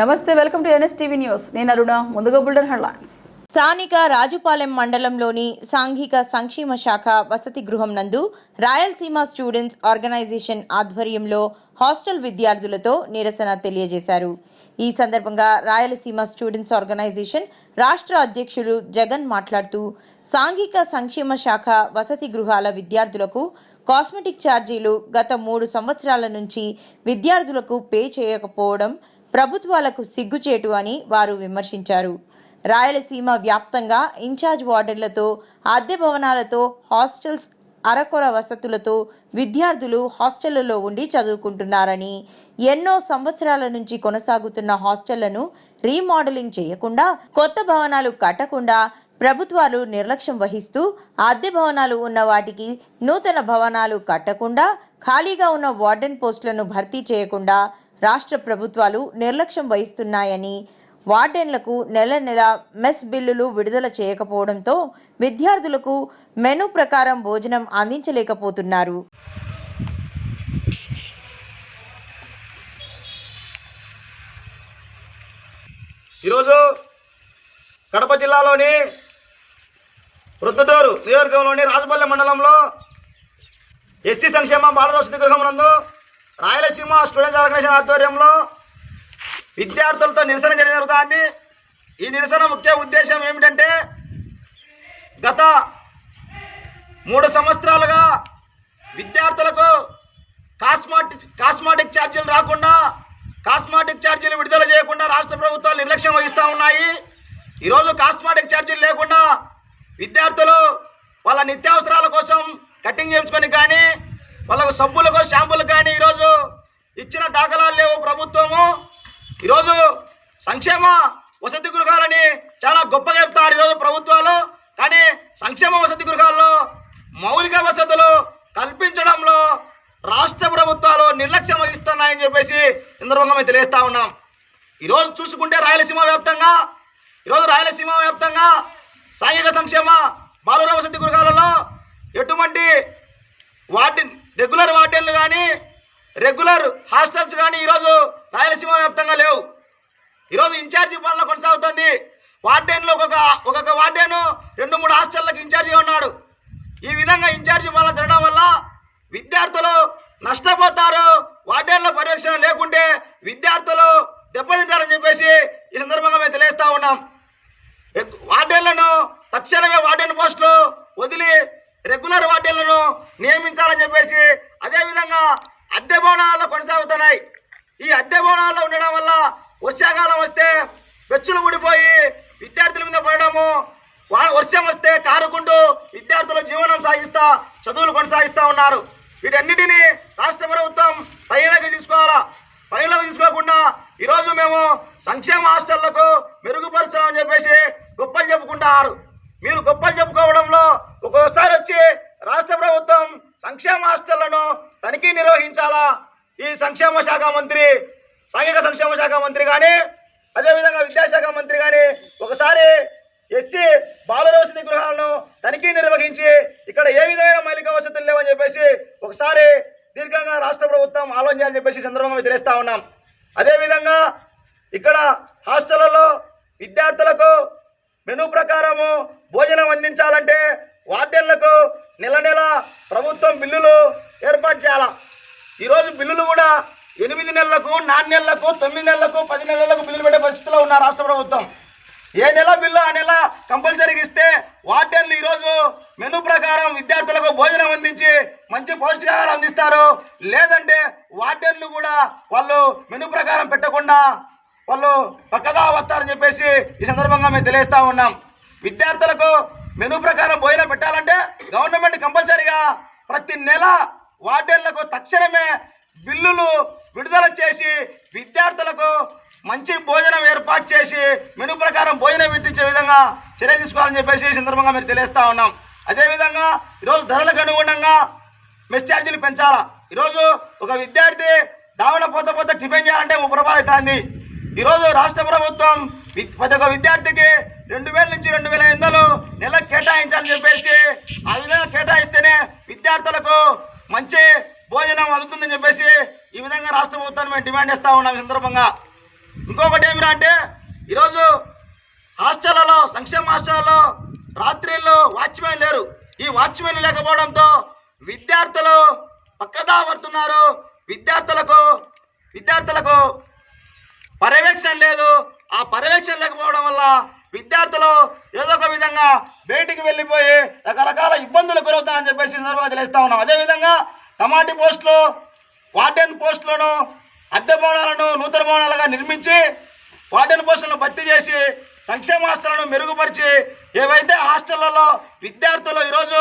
నమస్తే welcome to NSTV news. నేను అరుణ ముందుగా బుల్డర్ హెడ్లైన్స్. స్థానిక రాజుపాలెం మండలంలోని సాంఘిక సంక్షేమ శాఖ వసతి గృహం నందు రాయలసీమ స్టూడెంట్స్ ఆర్గనైజేషన్ ఆధ్వర్యంలో హాస్టల్ విద్యార్థులతో నిరసన తెలియజేశారు. ఈ సందర్భంగా రాయలసీమ స్టూడెంట్స్ ఆర్గనైజేషన్ రాష్ట్ర అధ్యక్షులు జగన్ మాట్లాడుతూ సాంఘిక సంక్షేమ శాఖ వసతి గృహాల విద్యార్థులకు కాస్మెటిక్ ఛార్జీలు గత మూడు సంవత్సరాల నుంచి విద్యార్థులకు పే చేయకపోవడం ప్రభుత్వాలకు సిగ్గుచేటు అని వారు విమర్శించారు. రాయలసీమ వ్యాప్తంగా ఇన్ఛార్జ్ వార్డర్లతో అద్దె భవనాలతో హాస్టల్స్ అరకొర వసతులతో విద్యార్థులు హాస్టళ్ళలో ఉండి చదువుకుంటున్నారని ఎన్నో సంవత్సరాల నుంచి కొనసాగుతున్న హాస్టళ్ళను రీమోడలింగ్ చేయకుండా కొత్త భవనాలు కట్టకుండా ప్రభుత్వాలు నిర్లక్ష్యం వహిస్తూ అద్దె భవనాలు ఉన్న వాటికి నూతన భవనాలు కట్టకుండా ఖాళీగా ఉన్న వార్డెన్ పోస్టులను భర్తీ చేయకుండా రాష్ట్ర ప్రభుత్వాలు నిర్లక్ష్యం వహిస్తున్నాయని వార్డెన్లకు నెల నెల మెస్ బిల్లులు విడుదల చేయకపోవడంతో విద్యార్థులకు మెను ప్రకారం భోజనం అందించలేకపోతున్నారు. ఈరోజు కడప జిల్లాలోని ప్రొద్దుటూరు నియోజకవర్గంలోని రాజపల్లి మండలంలో ఎస్సీ సంక్షేమ బాలరోషి గృహం నందు రాయలసీమ స్టూడెంట్స్ ఆర్గనైజేషన్ ఆధ్వర్యంలో విద్యార్థులతో నిరసన చేయడం జరుగుతుంది. ఈ నిరసన ముఖ్య ఉద్దేశం ఏమిటంటే గత మూడు సంవత్సరాలుగా విద్యార్థులకు కాస్మాటిక్ కాస్మాటిక్ ఛార్జీలు రాకుండా కాస్మాటిక్ ఛార్జీలు విడుదల చేయకుండా రాష్ట్ర ప్రభుత్వాలు నిర్లక్ష్యం వహిస్తూ ఉన్నాయి. ఈరోజు కాస్మాటిక్ ఛార్జీలు లేకుండా విద్యార్థులు వాళ్ళ నిత్యావసరాల కోసం కటింగ్ చేయించుకొని కానీ వాళ్ళకు సబ్బులకు షాంపులు కానీ ఈరోజు ఇచ్చిన దాఖలాలు లేవు ప్రభుత్వము. ఈరోజు సంక్షేమ వసతి గృహాలని చాలా గొప్పగా చెప్తారు ఈరోజు ప్రభుత్వాలు. కానీ సంక్షేమ వసతి గృహాల్లో మౌలిక వసతులు కల్పించడంలో రాష్ట్ర ప్రభుత్వాలు నిర్లక్ష్యం వహిస్తున్నాయని చెప్పేసి సందర్భంగా మేము తెలియజేస్తా ఉన్నాం. ఈరోజు చూసుకుంటే రాయలసీమ వ్యాప్తంగా ఈరోజు రాయలసీమ వ్యాప్తంగా సాంఘిక సంక్షేమ బాలుర వసతి గృహాలలో ఎటువంటి వార్డెన్ రెగ్యులర్ వార్డెన్లు కానీ రెగ్యులర్ హాస్టల్స్ కానీ ఈరోజు రాయలసీమ వ్యాప్తంగా లేవు. ఈరోజు ఇన్ఛార్జి పాలన కొనసాగుతుంది. వార్డెన్లో ఒక్కొక్క ఒక్కొక్క వార్డెన్ రెండు మూడు హాస్టళ్ళకి ఇన్ఛార్జిగా ఉన్నాడు. ఈ విధంగా ఇన్ఛార్జి పాలన తినడం వల్ల విద్యార్థులు నష్టపోతారు. వార్డెన్ల పర్యవేక్షణ లేకుంటే విద్యార్థులు దెబ్బతింటారని చెప్పేసి ఈ సందర్భంగా మేము తెలియజేస్తా ఉన్నాం. వార్డెన్లను తక్షణమే వార్డెన్ పోస్టులు వదిలి రెగ్యులర్ వార్డెన్లను నియమించాలని చెప్పేసి అదేవిధంగా అద్దె భవనాల్లో కొనసాగుతున్నాయి. ఈ అద్దె భవనాల్లో ఉండడం వల్ల వర్షాకాలం వస్తే వెచ్చులు ఊడిపోయి విద్యార్థుల మీద పడడము వర్షం వస్తే కారుకుంటూ విద్యార్థుల జీవనం సాగిస్తా చదువులు కొనసాగిస్తూ ఉన్నారు. వీటన్నిటిని రాష్ట్ర ప్రభుత్వం పరిగణలోకి తీసుకోవాలా పరిగణలోకి తీసుకోకుండా ఈరోజు మేము సంక్షేమ హాస్టళ్ళకు మెరుగుపరుచామని చెప్పేసి గొప్పలు చెప్పుకుంటారు మీరు గొప్పలు చెప్పుకోవడంలో ఒక్కోసారి వచ్చి రాష్ట్ర ప్రభుత్వం సంక్షేమ హాస్టళ్ళను తనిఖీ నిర్వహించాలా? ఈ సంక్షేమ శాఖ మంత్రి సాంఘిక సంక్షేమ శాఖ మంత్రి కానీ అదేవిధంగా విద్యాశాఖ మంత్రి కానీ ఒకసారి ఎస్సీ బాలుర వసతి గృహాలను తనిఖీ నిర్వహించి ఇక్కడ ఏ విధమైన మౌలిక వసతులు లేవని చెప్పేసి ఒకసారి దీర్ఘంగా రాష్ట్ర ప్రభుత్వం ఆలోచన చేయాలని చెప్పేసి సందర్భంగా మేము తెలియస్తా ఉన్నాం. అదేవిధంగా ఇక్కడ హాస్టళ్ళలో విద్యార్థులకు మెనూ ప్రకారము భోజనం అందించాలంటే వార్డెన్లకు నెల నెల ప్రభుత్వం బిల్లులు బిల్లులు కూడా ఎనిమిది నెలలకు నాలుగు నెలలకు తొమ్మిది నెలలకు పది నెలలకు బిల్లులు పెట్టే పరిస్థితిలో ఉన్న రాష్ట్ర ప్రభుత్వం. ఏ నెల బిల్లు ఆ నెల కంపల్సరీగా ఇస్తే వార్డెన్లు ఈరోజు మెను ప్రకారం విద్యార్థులకు భోజనం అందించి మంచి పౌష్టికాహారం అందిస్తారు. లేదంటే వార్డెన్లు కూడా వాళ్ళు మెను ప్రకారం పెట్టకుండా వాళ్ళు పక్కగా వస్తారని చెప్పేసి ఈ సందర్భంగా మేము తెలియజేస్తా ఉన్నాం. విద్యార్థులకు మెను ప్రకారం భోజనం పెట్టాలంటే గవర్నమెంట్ కంపల్సరీగా ప్రతి నెల వార్డెన్లకు తక్షణమే బిల్లులు విడుదల చేసి విద్యార్థులకు మంచి భోజనం ఏర్పాటు చేసి మెను ప్రకారం భోజనం పెట్టించే విధంగా చర్య తీసుకోవాలని చెప్పేసి సందర్భంగా మీరు తెలియజేస్తా ఉన్నాం. అదేవిధంగా ఈరోజు ధరలకు అనుగుణంగా మెస్ ఛార్జీలు పెంచాలా? ఈరోజు ఒక విద్యార్థి దావణ పోత పోత టిఫిన్ చేయాలంటే ముప్పై రూపాయలు అవుతుంది. ఈరోజు రాష్ట్ర ప్రభుత్వం వి- ప్రతి ఒక్క విద్యార్థికి రెండు వేల నుంచి రెండు వేల ఐదు నెల కేటాయించాలని చెప్పేసి ఆ విధంగా కేటాయిస్తేనే విద్యార్థులకు మంచి భోజనం అందుతుందని చెప్పేసి ఈ విధంగా రాష్ట్ర ప్రభుత్వాన్ని మేము డిమాండ్ చేస్తూ ఉన్నాం ఈ సందర్భంగా. ఇంకొకటి ఏమిరా అంటే ఈరోజు హాస్టళ్ళలో సంక్షేమ హాస్టల్లో రాత్రిళ్ళు వాచ్మెన్ లేరు. ఈ వాచ్మెన్ లేకపోవడంతో విద్యార్థులు పక్కదా పడుతున్నారు విద్యార్థులకు విద్యార్థులకు పర్యవేక్షణ లేదు. ఆ పర్యవేక్షణ లేకపోవడం వల్ల విద్యార్థులు ఏదో ఒక విధంగా బయటికి వెళ్ళిపోయి రకరకాల ఇబ్బందులు గురవుతామని చెప్పేసి సందర్భంగా తెలియజేస్తా ఉన్నాం. అదేవిధంగా టమాటీ పోస్టులు వార్డెన్ పోస్టులను అద్దె భవనాలను నూతన భవనాలుగా నిర్మించి వార్డెన్ పోస్టులను భర్తీ చేసి సంక్షేమ హాస్టళ్ళను మెరుగుపరిచి ఏవైతే హాస్టళ్ళలో విద్యార్థులు ఈరోజు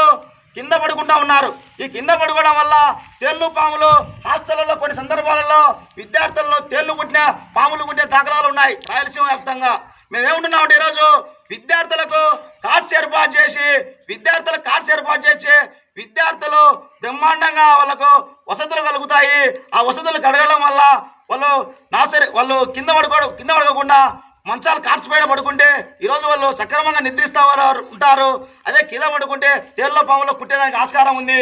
కింద పడుకుంటా ఉన్నారు ఈ కింద పడుకోవడం వల్ల తేళ్ళు పాములు హాస్టళ్ళలో కొన్ని సందర్భాలలో విద్యార్థులను తేళ్ళు కుట్టిన పాములు కుట్టిన దాఖలాలు ఉన్నాయి రాయలసీమ వ్యాప్తంగా. మేమేముంటున్నామంటే ఈరోజు విద్యార్థులకు కార్డ్స్ ఏర్పాటు చేసి విద్యార్థులకు కార్డ్స్ ఏర్పాటు చేసి విద్యార్థులు బ్రహ్మాండంగా వాళ్ళకు వసతులు కలుగుతాయి. ఆ వసతులు కడగడం వల్ల వాళ్ళు నాసరి వాళ్ళు కింద పడుకోవడం కింద పడుకోకుండా మంచాలు కార్డ్స్ పైన పడుకుంటే ఈరోజు వాళ్ళు సక్రమంగా నిద్రిస్తా ఉంటారు. అదే కింద పడుకుంటే తేళ్ళ పాములో కుట్టేదానికి ఆస్కారం ఉంది.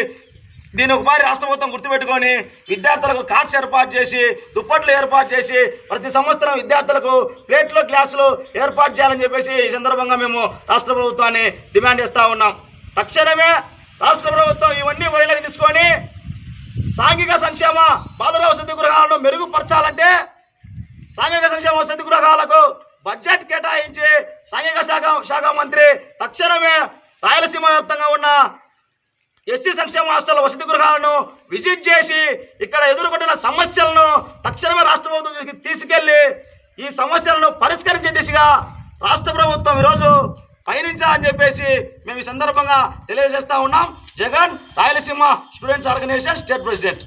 దీని ఉపాధి రాష్ట్ర ప్రభుత్వం గుర్తుపెట్టుకొని విద్యార్థులకు కార్డ్స్ ఏర్పాటు చేసి దుప్పట్లు ఏర్పాటు చేసి ప్రతి సంవత్సరం విద్యార్థులకు ప్లేట్లు గ్లాసులు ఏర్పాటు చేయాలని చెప్పేసి ఈ సందర్భంగా మేము రాష్ట్ర ప్రభుత్వాన్ని డిమాండ్ చేస్తూ ఉన్నాం. తక్షణమే రాష్ట్ర ప్రభుత్వం ఇవన్నీ పరిగణలోకి తీసుకొని సాంఘిక సంక్షేమ బాలుర వసతి గృహాలను మెరుగుపరచాలంటే సాంఘిక సంక్షేమ వసతి గృహాలకు బడ్జెట్ కేటాయించి సాంఘిక శాఖ శాఖ మంత్రి తక్షణమే రాయలసీమ వ్యాప్తంగా ఉన్న ఎస్సీ సంక్షేమ హాస్టల్ వసతి గృహాలను విజిట్ చేసి ఇక్కడ ఎదుర్కొంటున్న సమస్యలను తక్షణమే రాష్ట్ర ప్రభుత్వం తీసుకెళ్ళి ఈ సమస్యలను పరిష్కరించే దిశగా రాష్ట్ర ప్రభుత్వం ఈరోజు పయనించాలని చెప్పేసి మేము ఈ సందర్భంగా తెలియజేస్తా ఉన్నాం. Jagan Rayalaseema students organization state president.